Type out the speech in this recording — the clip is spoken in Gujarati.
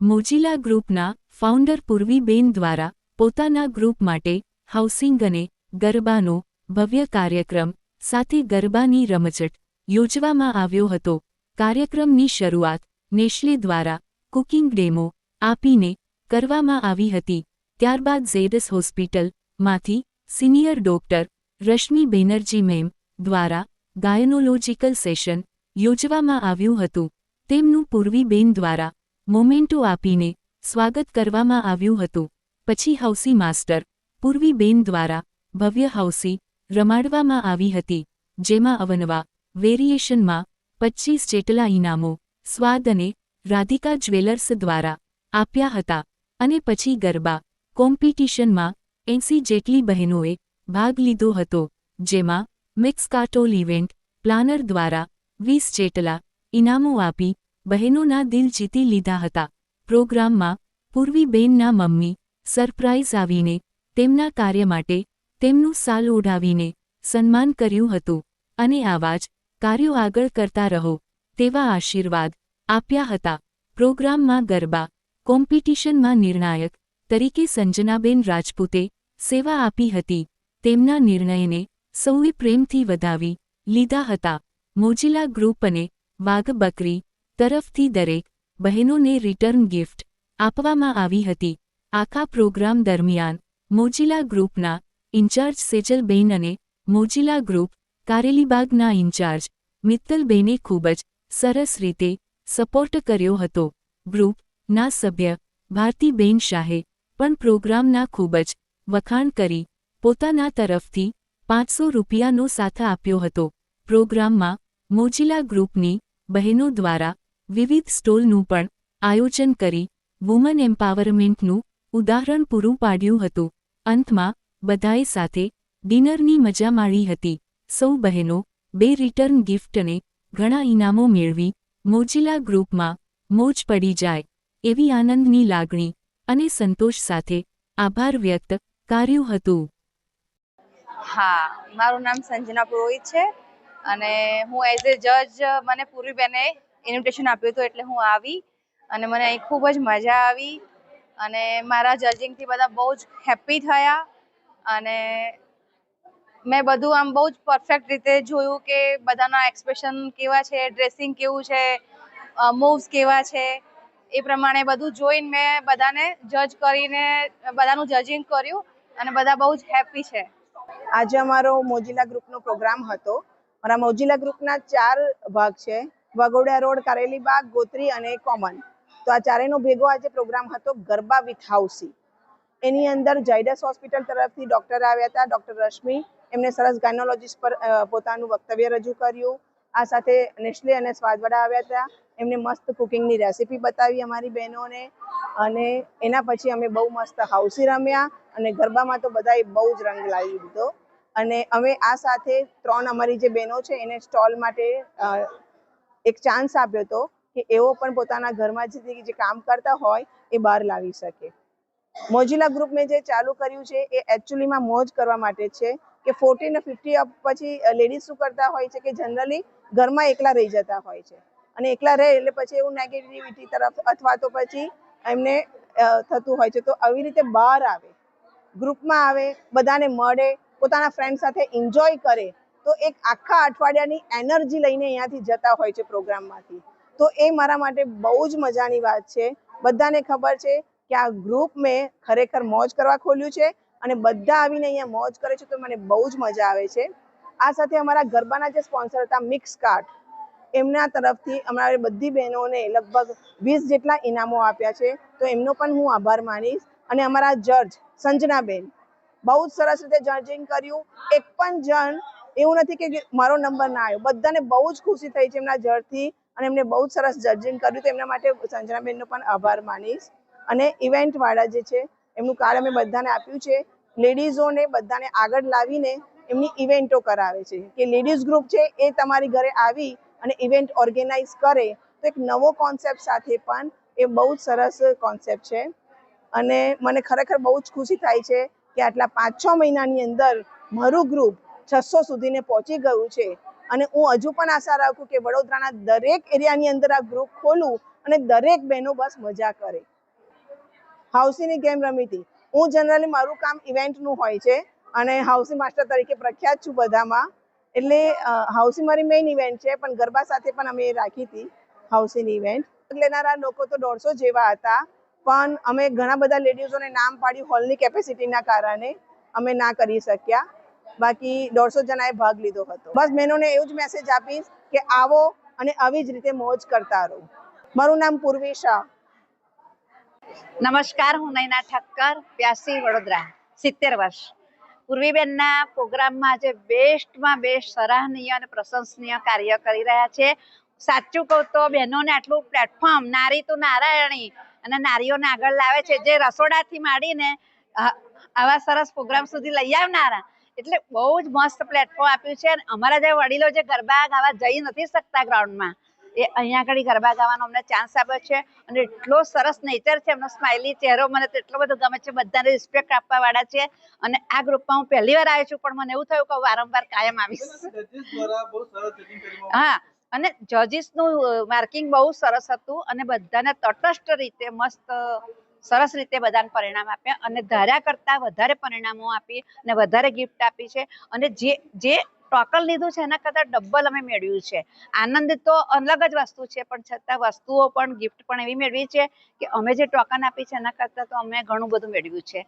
મોજીલા ગ્રુપના ફાઉન્ડર પૂર્વીબેન દ્વારા પોતાના ગ્રુપ માટે હાઉસિંગ અને ગરબાનો ભવ્ય કાર્યક્રમ સાથે ગરબાની રમઝટ યોજવામાં આવ્યો હતો. કાર્યક્રમની શરૂઆત નેશલે દ્વારા કુકિંગ ડેમો આપીને કરવામાં આવી હતી. ત્યારબાદ ઝેડસ હોસ્પિટલમાંથી senior doctor Rashmi Banerjee ma'am દ્વારા ગાયનોલોજીકલ સેશન યોજવામાં આવ્યું હતું. તેમનું પૂર્વીબેન દ્વારા મોમેન્ટો આપીને સ્વાગત કરવામાં આવ્યું હતું. પછી હાઉસી માસ્ટર પૂર્વીબેન દ્વારા ભવ્ય હાઉસી રમાડવામાં આવી હતી, જેમાં અવનવા, વેરિએશનમાં પચ્ચીસ જેટલા ઇનામો, સ્વાદ અને રાધિકા જ્વેલર્સ દ્વારા આપ્યા હતા અને પછી ગરબા કોમ્પિટિશનમાં એંસી જેટલી બહેનોએ ભાગ લીધો હતો, જેમાં મિક્સ કાટોલ ઇવેન્ટ પ્લાનર દ્વારા વીસ જેટલા ઇનામો આપી બહેનોના દિલ જીતી લીધા હતા. પ્રોગ્રામમાં પૂર્વીબેનના મમ્મી સરપ્રાઇઝ આવીને તેમના કાર્ય માટે તેમનું સાલ ઓઢાવીને સન્માન કર્યું હતું અને આવા જ કાર્યો આગળ કરતા રહો તેવા આશીર્વાદ આપ્યા હતા. પ્રોગ્રામમાં ગરબા કોમ્પિટિશનમાં નિર્ણાયક તરીકે સંજનાબેન રાજપૂતે સેવા આપી હતી. તેમના નિર્ણયને સૌએ પ્રેમથી વધાવી લીધા હતા. મોજીલા ગ્રુપ અને વાઘ બકરી તરફથી દરેક બહેનોને રિટર્ન ગિફ્ટ આપવામાં આવી હતી. આખા પ્રોગ્રામ દરમિયાન મોજીલા ગ્રુપના ઇન્ચાર્જ સેજલબેન અને મોજીલા ગ્રુપ કારેલીબાગના ઇન્ચાર્જ મિત્તલબેને ખૂબ જ સરસ રીતે સપોર્ટ કર્યો હતો. ગ્રુપના સભ્ય ભારતીબેન શાહે પણ પ્રોગ્રામના ખૂબ જ વખાણ કરી પોતાના તરફથી પાંચસો રૂપિયાનો સાથ આપ્યો હતો. પ્રોગ્રામમાં મોજીલા ગ્રુપની બહેનો દ્વારા વિવિધ સ્ટોલનું પણ આયોજન કરી વુમન એમ્પાવરમેન્ટનું ઉદાહરણ પૂરું પાડ્યું હતું. અંતમાં, બધાએ સાથે ડિનરની મજા માણી હતી. સૌ બહેનો બે રિટર્ન ગિફ્ટને ઘણા ઇનામો મેળવી મોજીલા ગ્રુપમાં મોજ પડી જાય એવી આનંદની લાગણી અને સંતોષ સાથે આભાર વ્યક્ત કર્યું હતું. હા, મારું નામ સંજના પુરોહિત છે અને હું એઝ એ જજ મને પૂર્વીબેને ઇન્વિટેશન આપ્યું હતું એટલે હું આવી અને મને અહીં ખૂબ જ મજા આવી અને મારા જજિંગથી બધા બહુ જ હેપી થયા અને મેં બધું આમ બહુ જ પરફેક્ટ રીતે જોયું કે બધાના એક્સપ્રેશન કેવા છે ડ્રેસિંગ કેવું છે મૂવ્સ કેવા છે, એ પ્રમાણે બધું જોઈને મેં બધાને જજ કરીને, બધાનું જજિંગ કર્યું અને બધા બહુ જ હેપી છે. આજે અમારો મોજીલા ગ્રુપનો પ્રોગ્રામ હતો. મારા મોજીલા ગ્રુપના ચાર ભાગ છે. વાઘોડિયા રોડ, કારેલીબાગ, ગોત્રી અને કોમન. તો આ ચારેયનો ભેગો આજે પ્રોગ્રામ હતો ગરબા વિથ હાઉસી. એની અંદર જાયડસ હોસ્પિટલ તરફથી ડૉક્ટર આવ્યા હતા, ડૉક્ટર રશ્મિ. એમને સરસ ગાયનોલોજીસ્ટ પર પોતાનું વક્તવ્ય રજૂ કર્યું. આ સાથે નેસ્લે અને સ્વાદવાડા આવ્યા હતા. એમને મસ્ત કુકિંગની રેસીપી બતાવી અમારી બહેનોને. અને એના પછી અમે બહુ મસ્ત હાઉસી રમ્યા અને ગરબામાં તો બધાએ બહુ જ રંગ લાવી દીધો. અને અમે આ સાથે ત્રણ અમારી જે બહેનો છે એને સ્ટોલ માટે એક ચાન્સ આપ્યો હતો કે એઓ પણ પોતાના ઘરમાં જે જે કામ કરતા હોય એ બહાર લાવી શકે. મોજીલા ગ્રુપ મેં જે ચાલુ કર્યું છે એ એકચ્યુઅલીમાં મોજ કરવા માટે છે કે ફોર્ટી ને ફિફ્ટી અપ પછી લેડીઝ શું કરતા હોય છે કે જનરલી ઘરમાં એકલા રહી જતા હોય છે. અને એકલા રહે એટલે પછી એવું નેગેટિવિટી તરફ અથવા તો પછી એમને થતું હોય છે. તો આવી રીતે બહાર આવે ગ્રુપમાં આવે, બધાને મળે, પોતાના ફ્રેન્ડ સાથે એન્જોય કરે તો એક આખા અઠવાડિયાની એનર્જી લઈને અહીંયાથી જતા હોય છે પ્રોગ્રામમાંથી. તો એ મારા માટે બહુ જ મજાની વાત છે. બધાને ખબર છે કે આ ગ્રુપ મેં ખરેખર મોજ કરવા ખોલ્યું છે અને બધા આવીને અહીંયા મોજ કરે છે તો મને બહુ જ મજા આવે છે. આ સાથે અમારા ગરબાના જે સ્પોન્સર હતા મિક્સ કાર્ટ એમના તરફથી અમારા બધી બહેનોને લગભગ વીસ જેટલા ઇનામો આપ્યા છે. તો એમનો પણ હું આભાર માનીશ. અને અમારા જજ સંજનાબેન, બહુ જ સરસ રીતે જજિંગ કર્યું. એક પણ જણ એવું નથી કે મારો નંબર ના આવ્યો. બધાને બહુ જ ખુશી થઈ છે એમના જજથી અને એમને બહુ જ સરસ જજિંગ કર્યું તો એમના માટે સંજનાબેનનો પણ આભાર માનીશ. અને ઇવેન્ટવાળા જે છે, એમનું કાર્ડ અમે બધાને આપ્યું છે. લેડીઝોને બધાને આગળ લાવીને એમની ઇવેન્ટો કરાવે છે. કે લેડીઝ ગ્રુપ છે એ તમારી ઘરે આવી અને ઇવેન્ટ ઓર્ગેનાઇઝ કરે તો એક નવો કોન્સેપ્ટ સાથે પણ એ બહુ જ સરસ કોન્સેપ્ટ છે. અને મને ખરેખર બહુ જ ખુશી થાય છે કે આટલા પાંચ છ મહિનાની અંદર મારું ગ્રુપ છસો સુધીને પહોંચી ગયું છે. અને હું હજુ પણ આશા રાખું કે વડોદરાના દરેક એરિયાની અંદર આ ગ્રુપ ખોલું અને દરેક બહેનો બસ મજા કરે. હાઉસીની ગેમ રમી હતી હું જનરલી મારું કામ ઇવેન્ટનું હોય છે અને હાઉસી માસ્ટર તરીકે પ્રખ્યાત છું બધામાં. એટલે હાઉસી મારી મેઇન ઇવેન્ટ છે, પણ ગરબા સાથે પણ અમે રાખી હતી હાઉસીની ઇવેન્ટ લેનારા લોકો તો દોઢસો જેવા હતા, પણ અમે ઘણા બધા લેડીઝોને નામ પાડ્યું હોલની કેપેસિટીના કારણે અમે ના કરી શક્યા. બાકી દોઢસો જણાએ ભાગ લીધો હતો. બસ બહેનોને એવું જ મેસેજ આપીશ કે આવો અને આવી જ રીતે મોજ કરતા રહો. મારું નામ પૂર્વી શાહ. નમસ્કાર, હું નૈના ઠક્કર, પ્યાસી વડોદરા, સિત્તેર વર્ષ. પૂર્વીબેનના પ્રોગ્રામમાં આજે બેસ્ટમાં બેસ્ટ સરાહનીય અને પ્રશંસનીય કાર્ય કરી રહ્યા છે. સાચું કહું તો બહેનોને આટલું પ્લેટફોર્મ નારી તો નારાયણી અને નારીઓને આગળ લાવે છે. જે રસોડાથી માંડીને આવા સરસ પ્રોગ્રામ સુધી લઈ આવનારા એટલે બહુ જ મસ્ત પ્લેટફોર્મ આપ્યું છે અને અમારા જે વડીલો જે ગરબા ગાવા જઈ નથી શકતા ગ્રાઉન્ડમાં એ અહીંયા આગળ ગરબા ગાવાનો અમને ચાન્સ આપ્યો છે અને એટલો સરસ નેચર છે એમનો સ્માઇલી ચહેરો મને તો એટલો બધો ગમે છે બધાને રિસ્પેક્ટ આપવા વાળા છે અને આ ગ્રુપમાં હું પહેલી વાર આવી છું પણ મને એવું થયું કે વારંવાર કાયમ આવીશ. હા અને જજીસનું માર્કિંગ બહુ સરસ હતું અને બધાને તટસ્થ રીતે મસ્ત સરસ રીતે બધાને પરિણામ આપ્યા અને ધાર્યા કરતાં વધારે પરિણામો આપી અને વધારે ગિફ્ટ આપી છે. અને જે જે ટોકન લીધું છે એના કરતાં ડબલ અમે મેળવ્યું છે. આનંદ તો અલગ જ વસ્તુ છે, પણ છતાં વસ્તુઓ પણ ગિફ્ટ પણ એવી મેળવી છે કે અમે જે ટોકન આપી છે એના કરતાં તો અમે ઘણું બધું મેળવ્યું છે.